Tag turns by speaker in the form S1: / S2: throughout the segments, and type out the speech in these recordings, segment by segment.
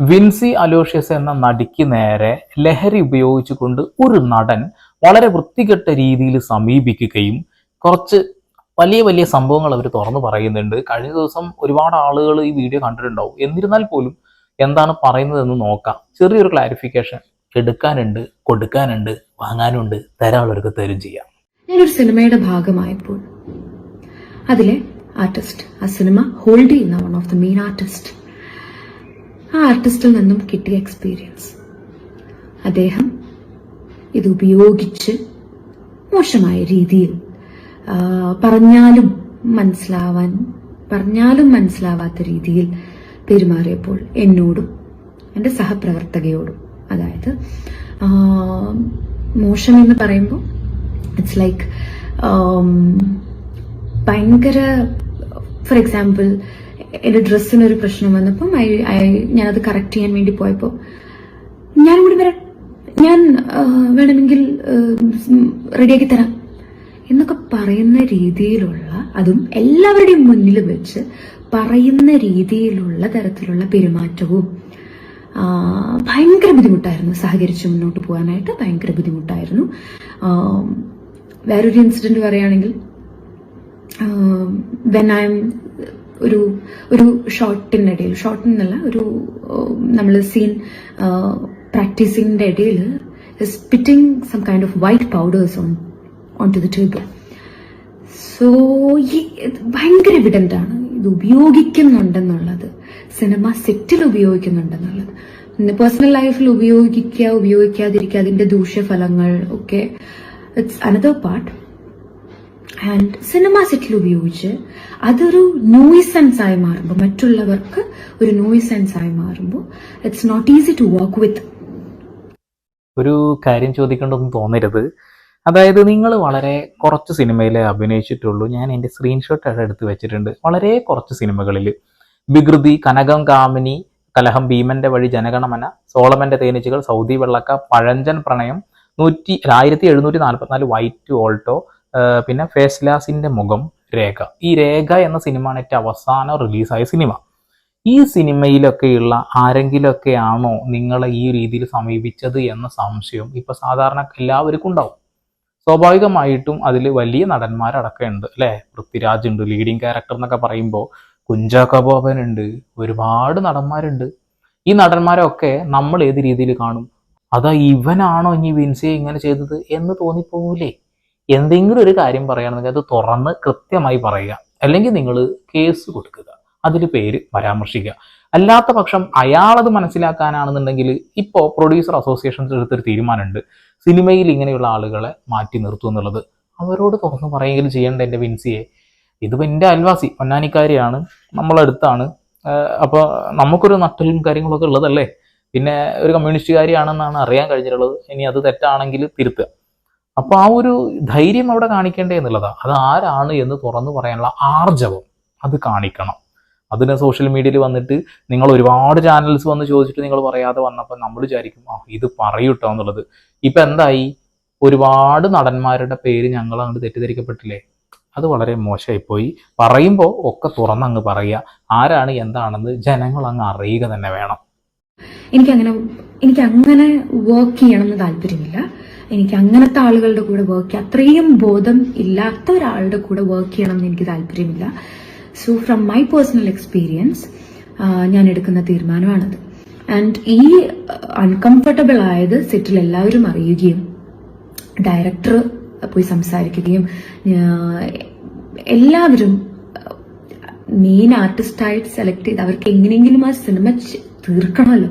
S1: Vincy Aloysius എന്ന നടിക്ക് നേരെ ലഹരി ഉപയോഗിച്ചുകൊണ്ട് ഒരു നടൻ വളരെ വൃത്തികെട്ട രീതിയിൽ സമീപിക്കുകയും കുറച്ച് വലിയ വലിയ സംഭവങ്ങൾ അവർ തുറന്നു പറയുന്നുണ്ട്. കഴിഞ്ഞ ദിവസം ഒരുപാട് ആളുകൾ ഈ വീഡിയോ കണ്ടിട്ടുണ്ടാവും. എന്നിരുന്നാൽ പോലും എന്താണ് പറയുന്നതെന്ന് നോക്കാം. ചെറിയൊരു ക്ലാരിഫിക്കേഷൻ എടുക്കാനുണ്ട് കൊടുക്കാനുണ്ട് വാങ്ങാനുണ്ട് തരാനുള്ളവർക്ക് തരും ചെയ്യാം.
S2: ഞാനൊരു സിനിമയുടെ ഭാഗമായപ്പോൾ അതിലെ ആർട്ടിസ്റ്റ് ആ സിനിമ ഹോൾഡ് ചെയ്യുന്ന one of the main artist ആ ആർട്ടിസ്റ്റിൽ നിന്നും കിട്ടിയ എക്സ്പീരിയൻസ് അദ്ദേഹം ഇത് ഉപയോഗിച്ച് മോശമായ രീതിയിൽ പറഞ്ഞാലും മനസ്സിലാവാൻ പറഞ്ഞാലും മനസ്സിലാവാത്ത രീതിയിൽ പെരുമാറിയപ്പോൾ എന്നോടും എന്റെ സഹപ്രവർത്തകയോടും അതായത് മോശം എന്ന് പറയുമ്പോൾ ഇറ്റ്സ് ലൈക്ക് ഭയങ്കര ഫോർ എക്സാമ്പിൾ എന്റെ ഡ്രസ്സിന് ഒരു പ്രശ്നം വന്നപ്പം ഐ ഐ ഞാനത് കറക്റ്റ് ചെയ്യാൻ വേണ്ടി പോയപ്പോൾ ഞാൻ കൂടി വരാം. ഞാൻ വേണമെങ്കിൽ റെഡിയാക്കി തരാം. എന്നൊക്കെ പറയുന്ന രീതിയിലുള്ള അതും എല്ലാവരുടെയും മുന്നിൽ വെച്ച് പറയുന്ന രീതിയിലുള്ള തരത്തിലുള്ള പെരുമാറ്റവും ഭയങ്കര ബുദ്ധിമുട്ടായിരുന്നു സഹകരിച്ച് മുന്നോട്ട് പോകാനായിട്ട്. ഭയങ്കര ബുദ്ധിമുട്ടായിരുന്നു. വേറൊരു ഇൻസിഡന്റ് പറയുകയാണെങ്കിൽ വെൻ ഐ എം ഒരു ഒരു ഷോട്ടിന്റെ ഇടയിൽ എന്നല്ല ഒരു നമ്മൾ സീൻ പ്രാക്ടീസിങ്ങിന്റെ ഇടയിൽ spitting some kind of white powders on on to the table so ഈ ഭയങ്കര എവിഡന്റ് ആണ്. ഇത് ഉപയോഗിക്കുന്നുണ്ടെന്നുള്ളത്. സിനിമ സെറ്റിൽ ഉപയോഗിക്കുന്നുണ്ടെന്നുള്ളത്. പേഴ്സണൽ ലൈഫിൽ ഉപയോഗിക്കുക ഉപയോഗിക്കാതിരിക്കുക അതിന്റെ ദൂഷ്യഫലങ്ങൾ ഒക്കെ. It's another part and cinema സെറ്റിൽ ഉപയോഗിച്ച് അതൊരു നോയിസെൻസ് ആയി മാറുമ്പോൾ മറ്റുള്ളവർക്ക് ഒരു നോയിസെൻസ് ആയി മാറുമ്പോൾ it's not easy to work with
S1: ഒരു കാര്യം ചോദിക്കേണ്ടതെന്ന് തോന്നരുത്. അതായത് നിങ്ങൾ വളരെ കുറച്ച് സിനിമയിൽ അഭിനയിച്ചിട്ടുള്ളൂ. ഞാൻ എന്റെ സ്ക്രീൻഷോട്ട് അവിടെ എടുത്ത് വെച്ചിട്ടുണ്ട്. വളരെ കുറച്ച് സിനിമകളിൽ വികൃതി കനകം കാമിനി കലഹം ഭീമന്റെ വഴി ജനഗണമന സോളമന്റെ തേനീച്ചകൾ സൗദി വെള്ളക്ക പഴഞ്ചൻ പ്രണയം നൂറ്റി ആയിരത്തി എഴുന്നൂറ്റി നാൽപ്പത്തിനാല് വൈറ്റ് ഓൾട്ടോ പിന്നെ ഫേസ്ലാസിന്റെ മുഖം രേഖ. ഈ രേഖ എന്ന സിനിമയാണ് ഏറ്റവും അവസാനം റിലീസായ സിനിമ. ഈ സിനിമയിലൊക്കെയുള്ള ആരെങ്കിലുമൊക്കെ ആണോ നിങ്ങളെ ഈ രീതിയിൽ സമീപിച്ചത് എന്ന സംശയം ഇപ്പൊ സാധാരണ എല്ലാവർക്കും ഉണ്ടാവും. സ്വാഭാവികമായിട്ടും അതിൽ വലിയ നടന്മാരടക്കമുണ്ട് അല്ലേ? പൃഥ്വിരാജ് ഉണ്ട് ലീഡിങ് ക്യാരക്ടർ എന്നൊക്കെ പറയുമ്പോൾ കുഞ്ചാക്കോ ഉണ്ട് ഒരുപാട് നടന്മാരുണ്ട്. ഈ നടന്മാരൊക്കെ നമ്മൾ ഏത് രീതിയിൽ കാണും? അതാ ഇവനാണോ ഇനി വിൻസിയെ ഇങ്ങനെ ചെയ്തത് എന്ന് തോന്നിപ്പോകൂലേ എന്തെങ്കിലും ഒരു കാര്യം പറയുകയാണെങ്കിൽ അത് തുറന്ന് കൃത്യമായി പറയുക. അല്ലെങ്കിൽ നിങ്ങൾ കേസ് കൊടുക്കുക. അതിൽ പേര് പരാമർശിക്കുക. അല്ലാത്ത പക്ഷം അയാളത് മനസ്സിലാക്കാനാണെന്നുണ്ടെങ്കിൽ ഇപ്പോൾ പ്രൊഡ്യൂസർ അസോസിയേഷൻസ് എടുത്തൊരു തീരുമാനമുണ്ട്. സിനിമയിൽ ഇങ്ങനെയുള്ള ആളുകളെ മാറ്റി നിർത്തും എന്നുള്ളത്. അവരോട് തുറന്ന് പറയുകയും ചെയ്യേണ്ട എന്റെ വിൻസിയെ. ഇതിപ്പോൾ എന്റെ അയൽവാസി പൊന്നാനിക്കാരിയാണ് നമ്മളടുത്താണ്. അപ്പോൾ നമുക്കൊരു നട്ടലും കാര്യങ്ങളൊക്കെ ഉള്ളതല്ലേ? പിന്നെ ഒരു കമ്മ്യൂണിസ്റ്റുകാരിയാണെന്നാണ് അറിയാൻ കഴിഞ്ഞിട്ടുള്ളത്. ഇനി അത് തെറ്റാണെങ്കിൽ തിരുത്തുക. അപ്പോൾ ആ ഒരു ധൈര്യം അവിടെ കാണിക്കേണ്ടേ എന്നുള്ളതാണ് അത് ആരാണ് എന്ന് തുറന്നു പറയാനുള്ള ആർജവം അത് കാണിക്കണം. അതിന് സോഷ്യൽ മീഡിയയിൽ വന്നിട്ട് നിങ്ങൾ ഒരുപാട് ചാനൽസ് വന്ന് ചോദിച്ചിട്ട് നിങ്ങൾ പറയാതെ വന്നപ്പോൾ നമ്മൾ വിചാരിക്കും ആ ഇത് പറയൂട്ടോ എന്നുള്ളത്. ഇപ്പൊ എന്തായി? ഒരുപാട് നടന്മാരുടെ പേര് ഞങ്ങൾ അങ്ങോട്ട് തെറ്റിദ്ധരിക്കപ്പെട്ടില്ലേ? അത് വളരെ മോശമായി പോയി പറയുമ്പോൾ ഒക്കെ തുറന്നങ്ങ് പറയുക. ആരാണ് എന്താണെന്ന് ജനങ്ങൾ അങ്ങ് അറിയുക തന്നെ വേണം.
S2: എനിക്ക് അങ്ങനെ എനിക്ക് അങ്ങനെ വർക്ക് ചെയ്യണമെന്ന് താല്പര്യമില്ല. എനിക്ക് അങ്ങനത്തെ ആളുകളുടെ കൂടെ വർക്ക് അത്രയും ബോധം ഇല്ലാത്ത ഒരാളുടെ കൂടെ വർക്ക് ചെയ്യണം എന്ന് എനിക്ക് താല്പര്യമില്ല. So from my personal experience ഞാൻ എടുക്കുന്ന തീരുമാനമാണത്. ആൻഡ് ഈ അൺകംഫർട്ടബിൾ ആയത് സെറ്റിൽ എല്ലാവരും അറിയുകയും ഡയറക്ടർ പോയി സംസാരിക്കുകയും എല്ലാവരും മെയിൻ ആർട്ടിസ്റ്റായിട്ട് സെലക്ട് ചെയ്ത് അവർക്ക് എങ്ങനെയെങ്കിലും ആ സിനിമ തീർക്കണമല്ലോ.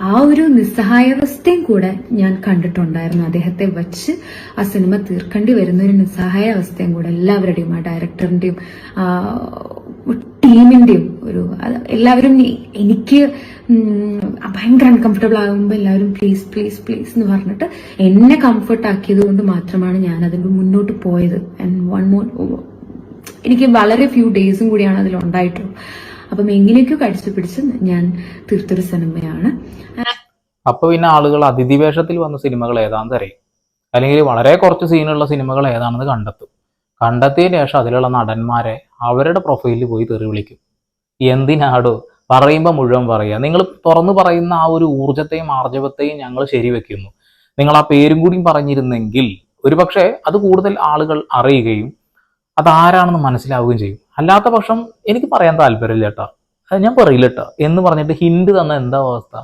S2: ആ ഒരു നിസ്സഹായാവസ്ഥയും കൂടെ ഞാൻ കണ്ടിട്ടുണ്ടായിരുന്നു. അദ്ദേഹത്തെ വച്ച് ആ സിനിമ തീർക്കേണ്ടി വരുന്ന ഒരു നിസ്സഹായ അവസ്ഥയും കൂടെ എല്ലാവരുടെയും ആ ഡയറക്ടറിന്റെയും ആ ടീമിന്റെയും ഒരു എല്ലാവരും എനിക്ക് ഭയങ്കര അൺകംഫർട്ടബിൾ ആകുമ്പോൾ എല്ലാവരും പ്ലീസ് പ്ലീസ് പ്ലീസ് എന്ന് പറഞ്ഞിട്ട് എന്നെ കംഫർട്ട് ആക്കിയത് കൊണ്ട് മാത്രമാണ് ഞാൻ അതിന് മുന്നോട്ട് പോയത്. ആൻഡ് വൺ മോർ എനിക്ക് വളരെ ഫ്യൂ ഡേയ്സും കൂടിയാണ് അതിൽ ഉണ്ടായിട്ടുള്ളൂ അപ്പം എങ്ങനെയൊക്കെയോ കടിച്ചു പിടിച്ച് ഞാൻ തീർത്തൊരു സിനിമയാണ്.
S1: അപ്പൊ പിന്നെ ആളുകൾ അതിഥി വേഷത്തിൽ വന്ന സിനിമകൾ ഏതാണെന്ന് അറിയും. അല്ലെങ്കിൽ വളരെ കുറച്ച് സീനുള്ള സിനിമകൾ ഏതാണെന്ന് കണ്ടെത്തും. കണ്ടെത്തിയതിന് ശേഷം അതിലുള്ള നടന്മാരെ അവരുടെ പ്രൊഫൈലിൽ പോയി തെറി വിളിക്കും. എന്തിനാടോ? പറയുമ്പോൾ മുഴുവൻ പറയുക. നിങ്ങൾ തുറന്നു പറയുന്ന ആ ഒരു ഊർജത്തെയും ആർജവത്തെയും ഞങ്ങൾ ശരിവെക്കുന്നു. നിങ്ങൾ ആ പേരും കൂടിയും പറഞ്ഞിരുന്നെങ്കിൽ ഒരുപക്ഷെ അത് കൂടുതൽ ആളുകൾ അറിയുകയും അതാരാണെന്ന് മനസ്സിലാവുകയും ചെയ്യും. അല്ലാത്ത പക്ഷം എനിക്ക് പറയാൻ താല്പര്യമില്ല അത് ഞാൻ പറയില്ല എന്ന് പറഞ്ഞിട്ട് ഹിൻഡ് തന്ന എന്താ അവസ്ഥ?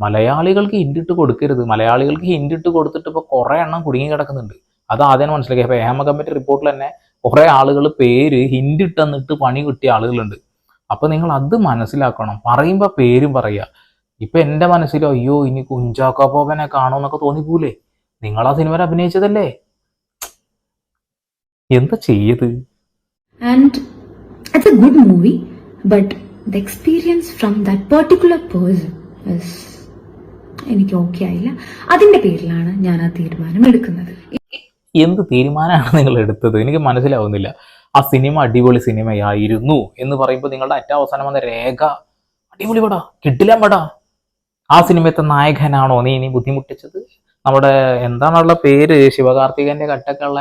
S1: മലയാളികൾക്ക് ഹിൻഡ് ഇട്ട് കൊടുക്കരുത്. മലയാളികൾക്ക് ഹിൻഡ് ഇട്ട് കൊടുത്തിട്ട് ഇപ്പോൾ കുറേ എണ്ണം കുടുങ്ങി കിടക്കുന്നുണ്ട്. അത് ആദ്യം മനസ്സിലാക്കി. അപ്പോൾ ഹേമ കമ്മിറ്റി റിപ്പോർട്ടിൽ തന്നെ കുറേ ആളുകൾ പേര് ഹിൻഡ് ഇട്ടെന്നിട്ട് പണി കിട്ടിയ ആളുകളുണ്ട്. അപ്പോൾ നിങ്ങൾ അത് മനസ്സിലാക്കണം. പറയുമ്പോൾ പേരും പറയുക ഇപ്പം എന്റെ മനസ്സിൽ അയ്യോ ഇനി കുഞ്ചാക്കോ ബോബനെ കാണുമെന്നൊക്കെ തോന്നിപ്പോലേ നിങ്ങൾ ആ സിനിമയിൽ അഭിനയിച്ചതല്ലേ? എന്താ ചെയ്യത്?
S2: And it's a good movie, but the experience from that particular person is എനിക്ക് ഓക്കെ ആയില്ല. അതിന്റെ പേരിലാണ് ഞാൻ ആ തീരുമാനം എടുക്കുന്നത്.
S1: എന്ത് തീരുമാനമാണ് നിങ്ങൾ എടുത്തത്? എനിക്ക് മനസ്സിലാവുന്നില്ല. ആ സിനിമ അടിപൊളി സിനിമയായിരുന്നു എന്ന് പറയുമ്പോൾ നിങ്ങളുടെ ഏറ്റവും അവസാനം വന്ന രേഖ അടിപൊളി പടാ കിട്ടില്ല പടാ. ആ സിനിമയത്തെ നായകനാണോ നീ ഇനി ബുദ്ധിമുട്ടിച്ചത്? നമ്മുടെ എന്താണുള്ള പേര്? ശിവകാർത്തികന്റെ കട്ടൊക്കെ ഉള്ള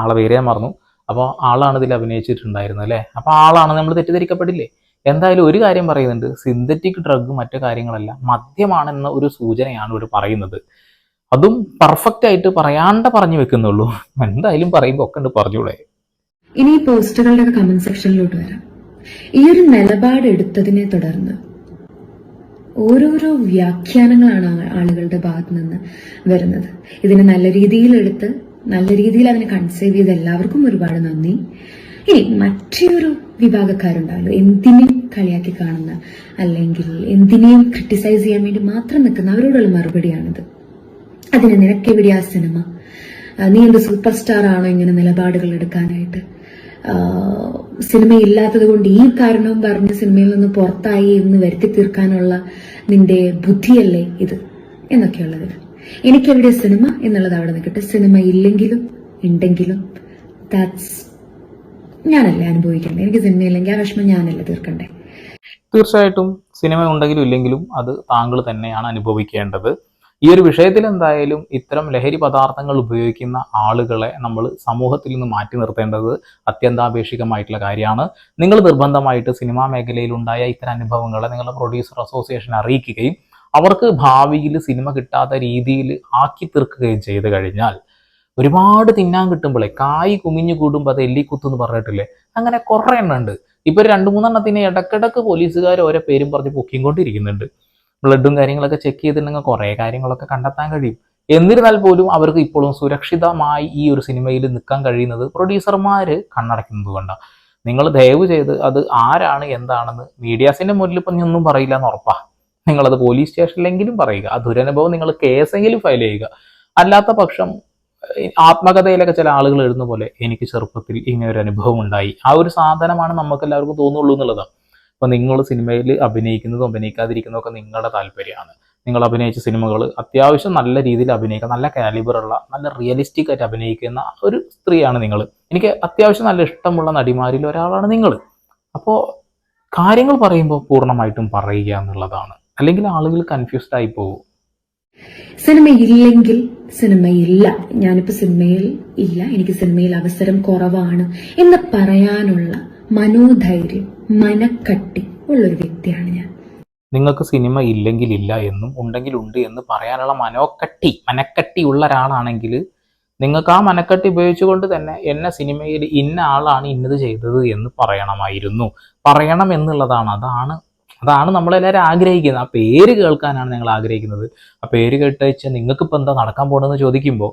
S1: ആളെ പേര് ഞാൻ മറന്നു. അപ്പോൾ ആളാണ് ഇതിൽ അഭിനയിച്ചിട്ടുണ്ടായിരുന്നത് അല്ലേ? അപ്പോൾ ആളാണ് നമ്മൾ തെറ്റിദ്ധരിക്കപ്പെടില്ലേ? എന്തായാലും ഒരു കാര്യം പറയുന്നുണ്ട്. സിന്തറ്റിക് ഡ്രഗ് മറ്റു കാര്യങ്ങളല്ല മദ്യമാണെന്ന ഒരു സൂചനയാണ് ഇവിടെ പറയുന്നത്. അതും പെർഫെക്റ്റ് ആയിട്ട് പറയാണ്ട പറഞ്ഞു വെക്കുന്നുള്ളൂ. എന്തായാലും പറയുമ്പോൾ ഒക്കെ ഉണ്ട് പറഞ്ഞൂടെ.
S2: ഇനി പോസ്റ്റുകളുടെ കമന്റ് സെക്ഷനിലോട്ട് വരാം. ഈ ഒരു നിലപാട് എടുത്തതിനെ തുടർന്ന് ഓരോരോ വ്യാഖ്യാനങ്ങളാണ് ആളുകളുടെ ഭാഗത്ത് നിന്ന് വരുന്നത്. ഇതിനെ നല്ല രീതിയിൽ എടുത്ത് നല്ല രീതിയിൽ അതിനെ കൺസേവ് ചെയ്ത എല്ലാവർക്കും ഒരുപാട് നന്ദി. ഇനി മറ്റൊരു വിഭാഗക്കാരുണ്ടാവല്ലോ എന്തിനെ കളിയാക്കി കാണുന്ന അല്ലെങ്കിൽ എന്തിനേയും ക്രിട്ടിസൈസ് ചെയ്യാൻ വേണ്ടി മാത്രം നിൽക്കുന്ന അവരോടുള്ള മറുപടിയാണിത്. അതിന് ആ സിനിമ നീ എന്ത് സൂപ്പർ സ്റ്റാർ ആണോ ഇങ്ങനെ നിലപാടുകൾ എടുക്കാനായിട്ട്? സിനിമ ഇല്ലാത്തത് കൊണ്ട് ഈ കാരണവും പറഞ്ഞ് സിനിമയിൽ നിന്ന് പുറത്തായി എന്ന് വരുത്തി തീർക്കാനുള്ള നിന്റെ ബുദ്ധിയല്ലേ ഇത്? എന്നൊക്കെയുള്ളത്. എനിക്കെവിടെ സിനിമ എന്നുള്ളത് അവിടെ നിൽക്കട്ടെ സിനിമ ഇല്ലെങ്കിലും ഉണ്ടെങ്കിലും ദാറ്റ്സ് ഞാനല്ലേ അനുഭവിക്കണ്ടേ? എനിക്ക് സിനിമ ഇല്ലെങ്കിൽ ആ വിഷമം ഞാനല്ലേ തീർക്കണ്ടേ?
S1: തീർച്ചയായിട്ടും സിനിമ ഉണ്ടെങ്കിലും ഇല്ലെങ്കിലും അത് താങ്കൾ തന്നെയാണ് അനുഭവിക്കേണ്ടത്. ഈ ഒരു വിഷയത്തിൽ എന്തായാലും ഇത്തരം ലഹരി പദാർത്ഥങ്ങൾ ഉപയോഗിക്കുന്ന ആളുകളെ നമ്മൾ സമൂഹത്തിൽ നിന്ന് മാറ്റി നിർത്തേണ്ടത് അത്യന്താപേക്ഷികമായിട്ടുള്ള കാര്യമാണ്. നിങ്ങൾ നിർബന്ധമായിട്ട് സിനിമാ മേഖലയിൽ ഉണ്ടായ ഇത്തരം അനുഭവങ്ങളെ നിങ്ങളുടെ പ്രൊഡ്യൂസർ അസോസിയേഷൻ അറിയിക്കുകയും അവർക്ക് ഭാവിയിൽ സിനിമ കിട്ടാത്ത രീതിയിൽ ആക്കി തീർക്കുകയും ചെയ്തു കഴിഞ്ഞാൽ ഒരുപാട് തിന്നാൻ കിട്ടുമ്പോഴേ കായ് കുമിഞ്ഞു കൂടുമ്പോൾ അത് എല്ലിക്കുത്ത് എന്ന് പറഞ്ഞിട്ടില്ലേ? അങ്ങനെ കുറേ എണ്ണം ഉണ്ട്. ഇപ്പൊ ഒരു രണ്ട് മൂന്നെണ്ണത്തിന് ഇടക്കിടക്ക് പോലീസുകാർ ഓരോ പേരും പറഞ്ഞ് കൊണ്ടിരിക്കുന്നുണ്ട് ബ്ലഡും കാര്യങ്ങളൊക്കെ ചെക്ക് ചെയ്തിട്ടുണ്ടെങ്കിൽ കുറേ കാര്യങ്ങളൊക്കെ കണ്ടെത്താൻ കഴിയും. എന്നിരുന്നാൽ പോലും അവർക്ക് ഇപ്പോഴും സുരക്ഷിതമായി ഈ ഒരു സിനിമയിൽ നിൽക്കാൻ കഴിയുന്നത് പ്രൊഡ്യൂസർമാര് കണ്ണടയ്ക്കുന്നത് കൊണ്ടാണ്. നിങ്ങൾ ദയവ് ചെയ്ത് അത് ആരാണ് എന്താണെന്ന് മീഡിയാസിന്റെ മുന്നിൽ ഇപ്പം ഒന്നും പറയില്ല എന്ന് ഉറപ്പാ. നിങ്ങളത് പോലീസ് സ്റ്റേഷനിലെങ്കിലും പറയുക. ആ ദുരനുഭവം നിങ്ങൾ കേസെങ്കിലും ഫയൽ ചെയ്യുക. അല്ലാത്ത പക്ഷം ആത്മകഥയിലൊക്കെ ചില ആളുകൾ എഴുതുന്ന പോലെ എനിക്ക് ചെറുപ്പത്തിൽ ഇങ്ങനെ ഒരു അനുഭവം ഉണ്ടായി. ആ ഒരു സാധനമാണ് നമുക്ക് എല്ലാവർക്കും തോന്നുള്ളൂ എന്നുള്ളതാണ് അപ്പൊ നിങ്ങൾ സിനിമയിൽ അഭിനയിക്കുന്നതും അഭിനയിക്കാതിരിക്കുന്നതും ഒക്കെ നിങ്ങളുടെ താല്പര്യമാണ്. നിങ്ങൾ അഭിനയിച്ച സിനിമകൾ അത്യാവശ്യം നല്ല രീതിയിൽ അഭിനയിക്കുക നല്ല കാലിബറുള്ള നല്ല റിയലിസ്റ്റിക് ആയിട്ട് അഭിനയിക്കുന്ന ഒരു സ്ത്രീയാണ് നിങ്ങൾ. എനിക്ക് അത്യാവശ്യം നല്ല ഇഷ്ടമുള്ള നടിമാരിൽ ഒരാളാണ് നിങ്ങൾ. അപ്പോൾ കാര്യങ്ങൾ പറയുമ്പോൾ പൂർണമായിട്ടും പറയുക എന്നുള്ളതാണ്. അല്ലെങ്കിൽ ആളുകൾ കൺഫ്യൂസ്ഡ് ആയി പോകും.
S2: സിനിമ ഇല്ലെങ്കിൽ സിനിമയില്ല. ഞാനിപ്പോ സിനിമയിൽ ഇല്ല. എനിക്ക് സിനിമയിൽ അവസരം കുറവാണ് എന്ന് പറയാനുള്ള മനോധൈര്യം മനക്കട്ടി ഉള്ളൊരു വ്യക്തിയാണ് ഞാൻ.
S1: നിങ്ങൾക്ക് സിനിമ ഇല്ലെങ്കിൽ ഇല്ല എന്നും ഉണ്ടെങ്കിൽ ഉണ്ട് എന്ന് പറയാനുള്ള മനോക്കട്ടി മനക്കട്ടി ഉള്ള ഒരാളാണെങ്കിൽ നിങ്ങൾക്ക് ആ മനക്കട്ടി ഉപയോഗിച്ചുകൊണ്ട് തന്നെ എന്നെ സിനിമയിൽ ഇന്ന ആളാണ് ഇന്നത് ചെയ്തത് എന്ന് പറയണമായിരുന്നു. പറയണം എന്നുള്ളതാണ്. അതാണ് അതാണ് നമ്മളെല്ലാവരും ആഗ്രഹിക്കുന്നത്. ആ പേര് കേൾക്കാനാണ് ഞങ്ങൾ ആഗ്രഹിക്കുന്നത്. ആ പേര് കേട്ട് വെച്ചാൽ നിങ്ങൾക്ക് ഇപ്പം എന്താ നടക്കാൻ പോകണമെന്ന് ചോദിക്കുമ്പോൾ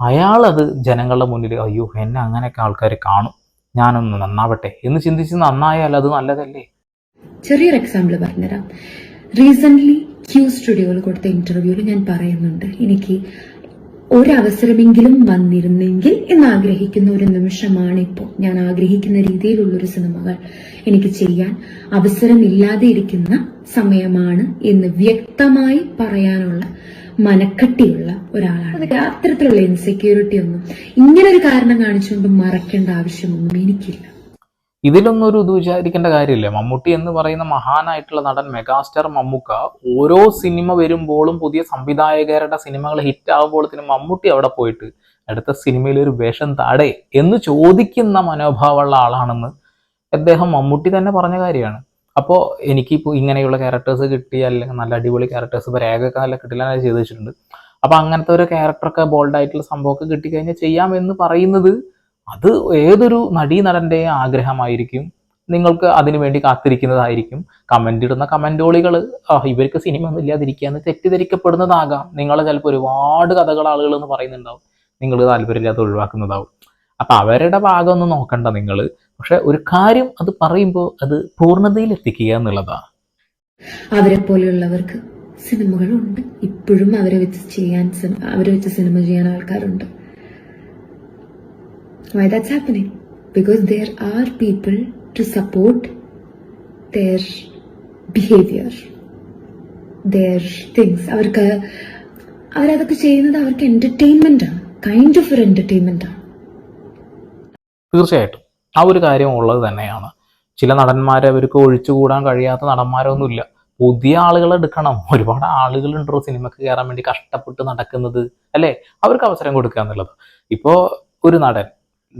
S1: അയാളത് ജനങ്ങളുടെ മുന്നിൽ അയ്യോ എന്നെ അങ്ങനെയൊക്കെ ആൾക്കാർ കാണും. ഞാനൊന്ന് നന്നാവട്ടെ എന്ന് ചിന്തിച്ച് നന്നായാൽ അത് നല്ലതല്ലേ?
S2: ചെറിയൊരു എക്സാമ്പിൾ പറഞ്ഞുതരാം. റീസെന്റ് ക്യൂ സ്റ്റുഡിയോയിൽ കൊടുത്ത ഇന്റർവ്യൂവിൽ ഞാൻ പറയുന്നുണ്ട്. എനിക്ക് ഒരവസരമെങ്കിലും വന്നിരുന്നെങ്കിൽ എന്ന് ആഗ്രഹിക്കുന്ന ഒരു നിമിഷമാണ് ഇപ്പോൾ ഞാൻ ആഗ്രഹിക്കുന്ന രീതിയിലുള്ളൊരു സിനിമകൾ എനിക്ക് ചെയ്യാൻ അവസരമില്ലാതെ ഇരിക്കുന്ന സമയമാണ് എന്ന് വ്യക്തമായി പറയാനുള്ള മനക്കട്ടിയുള്ള ഒരാളാണ്. അത്തരത്തിലുള്ള ഇൻസെക്യൂരിറ്റി ഒന്നും ഇങ്ങനെ ഒരു കാരണം കാണിച്ചുകൊണ്ട് മറക്കേണ്ട ആവശ്യമൊന്നും എനിക്കില്ല.
S1: ഇതിലൊന്നും ഒരു ഇത് വിചാരിക്കേണ്ട കാര്യമില്ല. മമ്മൂട്ടി എന്ന് പറയുന്ന മഹാനായിട്ടുള്ള നടൻ മെഗാസ്റ്റാർ മമ്മൂക്ക ഓരോ സിനിമ വരുമ്പോഴും പുതിയ സംവിധായകരുടെ സിനിമകൾ ഹിറ്റ് ആകുമ്പോഴത്തേനും മമ്മൂട്ടി അവിടെ പോയിട്ട് അടുത്ത സിനിമയിൽ ഒരു വേഷം താടേ എന്ന് ചോദിക്കുന്ന മനോഭാവമുള്ള ആളാണെന്ന് അദ്ദേഹം മമ്മൂട്ടി തന്നെ പറഞ്ഞ കാര്യമാണ്. അപ്പോൾ എനിക്കിപ്പോൾ ഇങ്ങനെയുള്ള ക്യാരക്ടേഴ്സ് കിട്ടി അല്ലെങ്കിൽ നല്ല അടിപൊളി ക്യാരക്ടേഴ്സ് ഇപ്പോൾ രേഖയൊക്കെ നല്ല കിട്ടില്ല ചെയ്ത് വെച്ചിട്ടുണ്ട്. അപ്പോൾ അങ്ങനത്തെ ഒരു ക്യാരക്ടറൊക്കെ ബോൾഡായിട്ടുള്ള സംഭവമൊക്കെ കിട്ടിക്കഴിഞ്ഞാൽ ചെയ്യാമെന്ന് പറയുന്നത് അത് ഏതൊരു നടീ നടന്റെ ആഗ്രഹമായിരിക്കും? നിങ്ങൾക്ക് അതിനു വേണ്ടി കാത്തിരിക്കുന്നതായിരിക്കും. കമന്റ് ഇടുന്ന കമന്റോളികൾ ഇവർക്ക് സിനിമ ഒന്നും ഇല്ലാതിരിക്കുക എന്ന് തെറ്റിദ്ധരിക്കപ്പെടുന്നതാകാം. നിങ്ങൾ ചിലപ്പോൾ ഒരുപാട് കഥകൾ ആളുകൾ എന്ന് പറയുന്നുണ്ടാവും. നിങ്ങൾ താല്പര്യമില്ലാതെ ഒഴിവാക്കുന്നതാവും. അപ്പം അവരുടെ ഭാഗം ഒന്നും നോക്കണ്ട നിങ്ങൾ പക്ഷെ ഒരു കാര്യം അത് പറയുമ്പോൾ അത് പൂർണതയിൽ എത്തിക്കുക എന്നുള്ളതാണ്
S2: അവരെ പോലെയുള്ളവർക്ക് സിനിമകളുണ്ട്. ഇപ്പോഴും അവരെ വെച്ച് ചെയ്യാൻ അവരെ വെച്ച് സിനിമ ചെയ്യാൻ ആൾക്കാരുണ്ട്. Why that's happening. Because there are people to support their behaviour their things അവർക്ക് അവരതൊക്കെ ചെയ്യുന്നത് അവർക്ക് എന്റർടൈൻമെന്റ് ആണ്. കൈൻഡ് ഓഫ് ഒരു എന്റർടൈൻമെന്റ് ആണ്.
S1: തീർച്ചയായിട്ടും. ആ ഒരു കാര്യം ഉള്ളത് തന്നെയാണ്. ചില നടന്മാരെ അവർക്ക് ഒഴിച്ചുകൂടാൻ കഴിയാത്ത നടന്മാരൊന്നുമില്ല. പുതിയ ആളുകളെ എടുക്കണം. ഒരുപാട് ആളുകളുണ്ടോ സിനിമക്ക് കയറാൻ വേണ്ടി കഷ്ടപ്പെട്ട് നടക്കുന്നത്. അല്ലേ? അവർക്ക് അവസരം കൊടുക്കുക എന്നുള്ളത്. ഇപ്പോൾ ഒരു നടൻ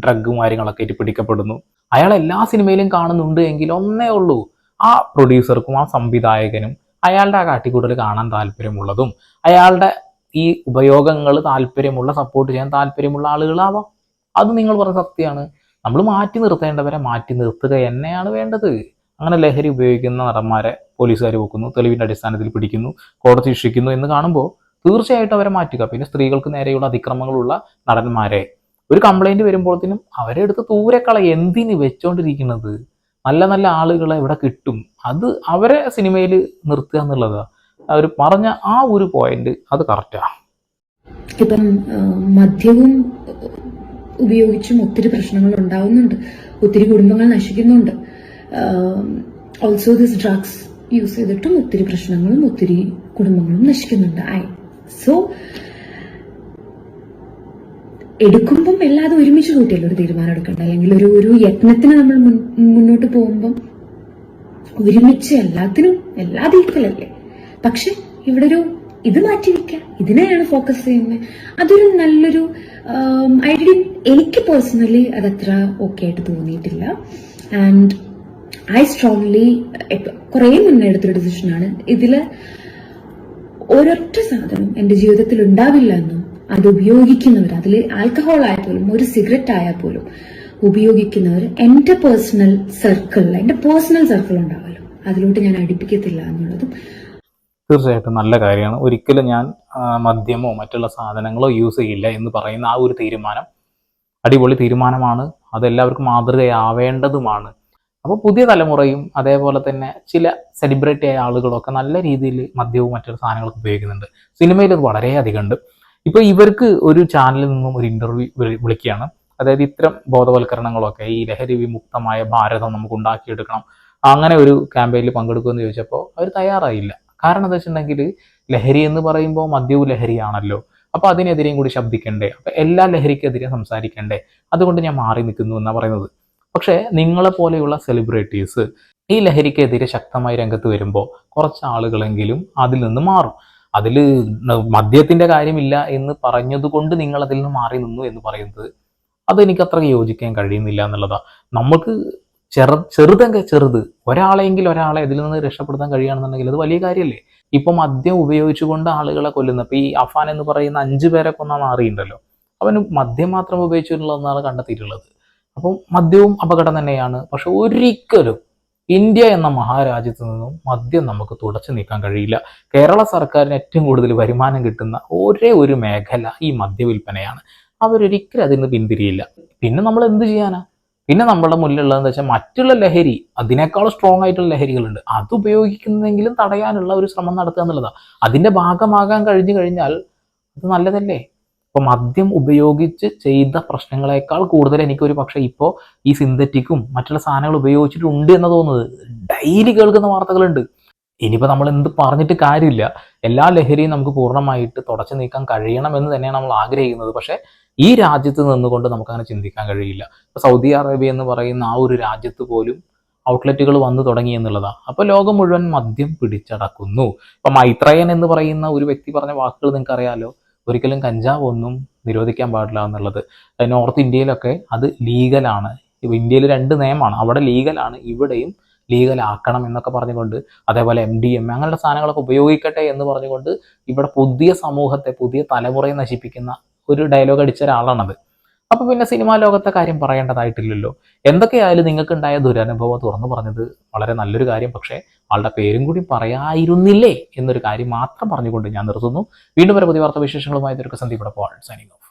S1: ഡ്രഗും കാര്യങ്ങളൊക്കെ ആയിട്ട് പിടിക്കപ്പെടുന്നു. അയാൾ എല്ലാ സിനിമയിലും കാണുന്നുണ്ട് എങ്കിൽ ഒന്നേ ഉള്ളൂ. ആ പ്രൊഡ്യൂസർക്കും ആ സംവിധായകനും അയാളുടെ ആ കാട്ടിക്കൂട്ടൽ കാണാൻ താല്പര്യമുള്ളതും അയാളുടെ ഈ ഉപയോഗങ്ങൾ താല്പര്യമുള്ള സപ്പോർട്ട് ചെയ്യാൻ താല്പര്യമുള്ള ആളുകളാവാം. അത് നിങ്ങൾ പറഞ്ഞ സത്യമാണ്. നമ്മൾ മാറ്റി നിർത്തേണ്ടവരെ മാറ്റി നിർത്തുക തന്നെയാണ് വേണ്ടത്. അങ്ങനെ ലഹരി ഉപയോഗിക്കുന്ന നടന്മാരെ പോലീസുകാർ വെക്കുന്നു തെളിവിന്റെ അടിസ്ഥാനത്തിൽ പിടിക്കുന്നു കോടതി ശിക്ഷിക്കുന്നു എന്ന് കാണുമ്പോൾ തീർച്ചയായിട്ടും അവരെ മാറ്റുക. പിന്നെ സ്ത്രീകൾക്ക് നേരെയുള്ള അതിക്രമങ്ങളുള്ള നടന്മാരെ ഒരു കംപ്ലൈന്റ് വരുമ്പോഴത്തേനും അവരെ എടുത്ത് ദൂരക്കള എന്തിന് വെച്ചോണ്ടിരിക്കുന്നത്? നല്ല നല്ല ആളുകളെ ഇവിടെ കിട്ടും. അത് അവരെ സിനിമയിൽ നിർത്തുക എന്നുള്ളതാണ് അവർ പറഞ്ഞ ആ ഒരു പോയിന്റ് അത് കറക്റ്റാണ്
S2: ഇപ്പം മദ്യവും ഉപയോഗിച്ചും ഒത്തിരി പ്രശ്നങ്ങൾ ഉണ്ടാവുന്നുണ്ട്. ഒത്തിരി കുടുംബങ്ങൾ നശിക്കുന്നുണ്ട്. ഓൾസോ ദിസ് ഡ്രഗ്സ് യൂസ് ചെയ്തിട്ടും ഒത്തിരി പ്രശ്നങ്ങളും ഒത്തിരി കുടുംബങ്ങളും നശിക്കുന്നുണ്ട്. ഐ സോ എടുക്കുമ്പം എല്ലാതും ഒരുമിച്ച് കൂട്ടിയല്ലോ ഒരു തീരുമാനം എടുക്കേണ്ട അല്ലെങ്കിൽ ഒരു ഒരു യത്നത്തിന് നമ്മൾ മുന്നോട്ട് പോകുമ്പം ഒരുമിച്ച് എല്ലാത്തിനും എല്ലാ ഈക്വലല്ലേ പക്ഷെ ഇവിടെ ഒരു ഇത് മാറ്റി വെക്കുക ഇതിനെയാണ് ഫോക്കസ് ചെയ്യുന്നത്. അതൊരു നല്ലൊരു ഐഡിയ എനിക്ക് പേഴ്സണലി അതത്ര ഓക്കെ ആയിട്ട് തോന്നിയിട്ടില്ല. ആൻഡ് ഐ സ്ട്രോങ്ലി കുറേ മുന്നേ എടുത്തൊരു ഡിസിഷനാണ് ഇതിൽ ഒരൊറ്റ സാധനം എന്റെ ജീവിതത്തിൽ ഉണ്ടാവില്ല എന്നും അത് ഉപയോഗിക്കുന്നവർ അതിൽ ആൽക്കഹോൾ ആയാൽ പോലും ഒരു സിഗരറ്റ് ആയാൽ പോലും ഉപയോഗിക്കുന്നവർ എന്റെ പേഴ്സണൽ സർക്കിളിൽ എന്റെ പേഴ്സണൽ സർക്കിൾ ഉണ്ടാവുമല്ലോ അതിലോട്ട് ഞാൻ അടുപ്പിക്കത്തില്ല എന്നുള്ളതും.
S1: തീർച്ചയായിട്ടും നല്ല കാര്യമാണ്. ഒരിക്കലും ഞാൻ മദ്യമോ മറ്റുള്ള സാധനങ്ങളോ യൂസ് ചെയ്യില്ല എന്ന് പറയുന്ന ആ ഒരു തീരുമാനം അടിപൊളി തീരുമാനമാണ്. അതെല്ലാവർക്കും മാതൃകയാവേണ്ടതുമാണ്. അപ്പോൾ പുതിയ തലമുറയും അതേപോലെ തന്നെ ചില സെലിബ്രിറ്റി ആയ ആളുകളൊക്കെ നല്ല രീതിയിൽ മദ്യവും മറ്റുള്ള സാധനങ്ങളൊക്കെ ഉപയോഗിക്കുന്നുണ്ട്. സിനിമയിൽ അത് വളരെയധികം ഉണ്ട്. ഇപ്പോൾ ഇവർക്ക് ഒരു ചാനലിൽ നിന്നും ഒരു ഇന്റർവ്യൂ വിളിക്കുകയാണ്. അതായത് ഇത്തരം ബോധവൽക്കരണങ്ങളൊക്കെ ഈ ലഹരി വിമുക്തമായ ഭാരതം നമുക്ക് ഉണ്ടാക്കിയെടുക്കണം. അങ്ങനെ ഒരു ക്യാമ്പയിനിൽ പങ്കെടുക്കുമെന്ന് ചോദിച്ചപ്പോൾ അവർ തയ്യാറായില്ല. കാരണം എന്താ വെച്ചിട്ടുണ്ടെങ്കിൽ ലഹരി എന്ന് പറയുമ്പോൾ മദ്യവും ലഹരിയാണല്ലോ. അപ്പോൾ അതിനെതിരെയും കൂടി ശബ്ദിക്കണ്ടേ? അപ്പോൾ എല്ലാ ലഹരിക്കെതിരെ സംസാരിക്കണ്ടേ? അതുകൊണ്ട് ഞാൻ മാറി നിൽക്കുന്നു എന്നാണ് പറയുന്നത്. പക്ഷേ നിങ്ങളെ പോലെയുള്ള സെലിബ്രിറ്റീസ് ഈ ലഹരിക്കെതിരെ ശക്തമായി രംഗത്ത് വരുമ്പോൾ കുറച്ച് ആളുകളെങ്കിലും അതിൽ നിന്ന് മാറും. അതിൽ മദ്യത്തിന്റെ കാര്യമില്ല എന്ന് പറഞ്ഞതുകൊണ്ട് നിങ്ങൾ അതിൽ നിന്ന് മാറി നിന്നു എന്ന് പറയുന്നത് അതെനിക്ക് അത്ര യോജിക്കാൻ കഴിയുന്നില്ല എന്നുള്ളതാണ് നമുക്ക് ചെറു ചെറുതെങ്കിൽ ചെറുത്. ഒരാളെങ്കിൽ ഒരാളെ ഇതിൽ നിന്ന് രക്ഷപ്പെടുത്താൻ കഴിയുകയാണെന്നുണ്ടെങ്കിൽ അത് വലിയ കാര്യമല്ലേ ഇപ്പൊ മദ്യം ഉപയോഗിച്ചുകൊണ്ട് ആളുകളെ കൊല്ലുന്ന ഇപ്പൊ ഈ അഫാൻ എന്ന് പറയുന്ന അഞ്ചു പേരെ കൊന്ന മാറിയിട്ടുണ്ടല്ലോ. അവന് മദ്യം മാത്രം ഉപയോഗിച്ചിട്ടുള്ളതെന്നാണ് കണ്ടെത്തിയിട്ടുള്ളത്. അപ്പം മദ്യവും അപകടം തന്നെയാണ്. പക്ഷെ ഒരിക്കലും ഇന്ത്യ എന്ന മഹാരാജ്യത്ത് നിന്നും മദ്യം നമുക്ക് തുടച്ചു നീക്കാൻ കഴിയില്ല. കേരള സർക്കാരിന് ഏറ്റവും കൂടുതൽ വരുമാനം കിട്ടുന്ന ഒരേ ഒരു മേഖല ഈ മദ്യവിൽപ്പനയാണ്. അവരൊരിക്കലും അതിൽ നിന്ന് പിന്തിരിയില്ല. പിന്നെ നമ്മൾ എന്ത് ചെയ്യാനാ? പിന്നെ നമ്മുടെ മുന്നിലുള്ളതെന്ന് വെച്ചാൽ മറ്റുള്ള ലഹരി അതിനേക്കാൾ സ്ട്രോങ് ആയിട്ടുള്ള ലഹരികളുണ്ട്. അത് ഉപയോഗിക്കുന്നതെങ്കിലും തടയാനുള്ള ഒരു ശ്രമം നടത്തുക എന്നുള്ളതാണ് അതിന്റെ ഭാഗമാകാൻ കഴിഞ്ഞു കഴിഞ്ഞാൽ അത് നല്ലതല്ലേ? ഇപ്പൊ മദ്യം ഉപയോഗിച്ച് ചെയ്ത പ്രശ്നങ്ങളെക്കാൾ കൂടുതൽ എനിക്കൊരു പക്ഷേ ഇപ്പോൾ ഈ സിന്തറ്റിക്കും മറ്റുള്ള സാധനങ്ങൾ ഉപയോഗിച്ചിട്ടുണ്ട് എന്ന് തോന്നുന്നത്. ഡെയിലി കേൾക്കുന്ന വാർത്തകളുണ്ട്. ഇനിയിപ്പോൾ നമ്മൾ എന്ത് പറഞ്ഞിട്ട് കാര്യമില്ല. എല്ലാ ലഹരിയും നമുക്ക് പൂർണമായിട്ട് തുടച്ചു നീക്കാൻ കഴിയണമെന്ന് തന്നെയാണ് നമ്മൾ ആഗ്രഹിക്കുന്നത്. പക്ഷേ ഈ രാജ്യത്ത് നിന്നുകൊണ്ട് നമുക്കങ്ങനെ ചിന്തിക്കാൻ കഴിയില്ല. ഇപ്പൊ സൗദി അറേബ്യ എന്ന് പറയുന്ന ആ ഒരു രാജ്യത്ത് പോലും ഔട്ട്ലെറ്റുകൾ വന്നു തുടങ്ങി എന്നുള്ളതാണ് അപ്പോൾ ലോകം മുഴുവൻ മദ്യം പിടിച്ചടക്കുന്നു. ഇപ്പൊ മൈത്രയൻ എന്ന് പറയുന്ന ഒരു വ്യക്തി പറഞ്ഞ വാക്കുകൾ നിങ്ങൾക്ക് അറിയാലോ ഒരിക്കലും കഞ്ചാവ് ഒന്നും നിരോധിക്കാൻ പാടില്ല എന്നുള്ളത്. നോർത്ത് ഇന്ത്യയിലൊക്കെ അത് ലീഗലാണ്. ഇപ്പൊ ഇന്ത്യയിൽ രണ്ട് നിയമമാണ്. അവിടെ ലീഗലാണ് ഇവിടെയും ലീഗലാക്കണം എന്നൊക്കെ പറഞ്ഞുകൊണ്ട് അതേപോലെ എം ഡി എം അങ്ങനെയുള്ള സാധനങ്ങളൊക്കെ ഉപയോഗിക്കട്ടെ എന്ന് പറഞ്ഞുകൊണ്ട് ഇവിടെ പുതിയ സമൂഹത്തെ പുതിയ തലമുറയെ നശിപ്പിക്കുന്ന ഒരു ഡയലോഗ് അടിച്ച ഒരാളാണത്. അപ്പോൾ പിന്നെ സിനിമാ ലോകത്തെ കാര്യം പറയേണ്ടതായിട്ടില്ലല്ലോ. എന്തൊക്കെയായാലും നിങ്ങൾക്ക് ഉണ്ടായ ദുരനുഭവം തുറന്നു പറഞ്ഞത് വളരെ നല്ലൊരു കാര്യം. പക്ഷേ ആളുടെ പേരും കൂടി പറയായിരുന്നില്ലേ എന്നൊരു കാര്യം മാത്രം പറഞ്ഞുകൊണ്ട് ഞാൻ നിർത്തുന്നു. വീണ്ടും ഒരു പുതിയ വാർത്താ വിശേഷങ്ങളുമായി ഇതൊരു സന്ദീപ് പോൾ സൈനിങ്